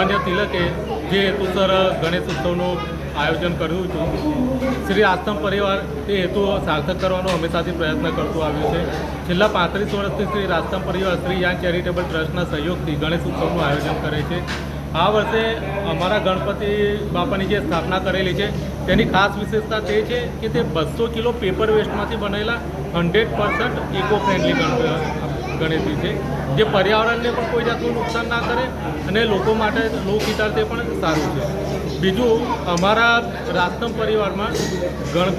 લોકમાન્ય તિલકે જે હેતુસર ગણેશ ઉત્સવનું આયોજન કર્યું હતું. શ્રી આસ્તમ પરિવાર એ હેતુ સાર્થક કરવાનો હંમેશાથી પ્રયત્ન કરતું આવ્યું છે. છેલ્લા પાંત્રીસ વર્ષથી શ્રી આસ્તમ પરિવાર શ્રી યાન ચેરિટેબલ ટ્રસ્ટના સહયોગથી ગણેશ ઉત્સવનું આયોજન કરે છે. આ વર્ષે અમારા ગણપતિ બાપાની જે સ્થાપના કરેલી છે, તેની ખાસ વિશેષતા તે છે કે તે બસો કિલો પેપર વેસ્ટમાંથી બનેલા hundred percent eco friendly Ganeshji છે, જે પર્યાવરણને પણ કોઈ જાતનું નુકસાન ના કરે અને લોકો માટે લોકહિતાર્થે પણ સારું છે. બીજું, અમારા રાસ્તમ પરિવારમાં ગણ,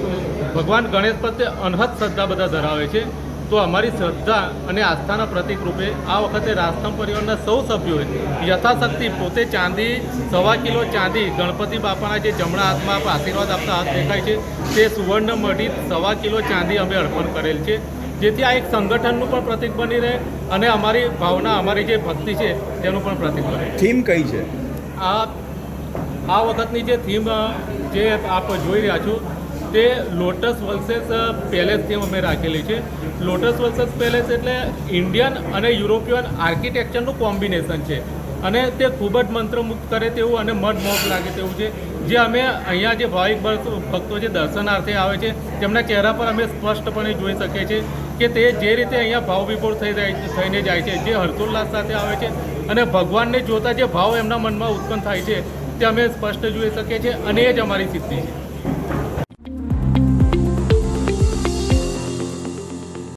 ભગવાન ગણેશ પ્રત્યે અનહદ શ્રદ્ધા બધા ધરાવે છે. તો અમારી શ્રદ્ધા અને આસ્થાના પ્રતિકરૂપે આ વખતે રાસ્તમ પરિવારના સૌ સભ્યોએ યથાશક્તિ પોતે ચાંદી, સવા કિલો ચાંદી ગણપતિ બાપાના જે જમણા હાથમાં આશીર્વાદ આપતા હાથ દેખાય છે, તે સુવર્ણ મઢી સવા કિલો ચાંદી અમે અર્પણ કરેલ છે. જેથી આ એક સંગઠનનું પણ પ્રતીક બની રહે અને અમારી ભાવના અમારી જે ભક્તિ છે તેનું પણ પ્રતીક બને. થીમ કઈ છે? આ આ વખતની જે થીમ જે આપ જોઈ રહ્યા છો તે લોટસ વર્સેસ પેલેસ થીમ અમે રાખેલી છે. લોટસ વર્સેસ પેલેસ એટલે ઇન્ડિયન અને યુરોપિયન આર્કિટેક્ચરનું કોમ્બિનેશન છે. અને તે ખૂબ જ મંત્રમુગ્ધ કરે તેવું અને મન મોહ લાગે તેવું છે. જે અમે અહીંયા જે ભાવિક ભક્તો જે દર્શનાર્થે આવે છે, તેમના ચહેરા પર અમે સ્પષ્ટપણે જોઈ શકીએ છીએ કે તે જે રીતે અહીંયા ભાવ વિભોર થઈ થઈને જાય છે, જે હર્ષોલ્લાસ સાથે આવે છે અને ભગવાનને જોતા જે ભાવ એમના મનમાં ઉત્પન્ન થાય છે, તે અમે સ્પષ્ટ જોઈ શકીએ છીએ અને એ જ અમારી સિદ્ધિ છે.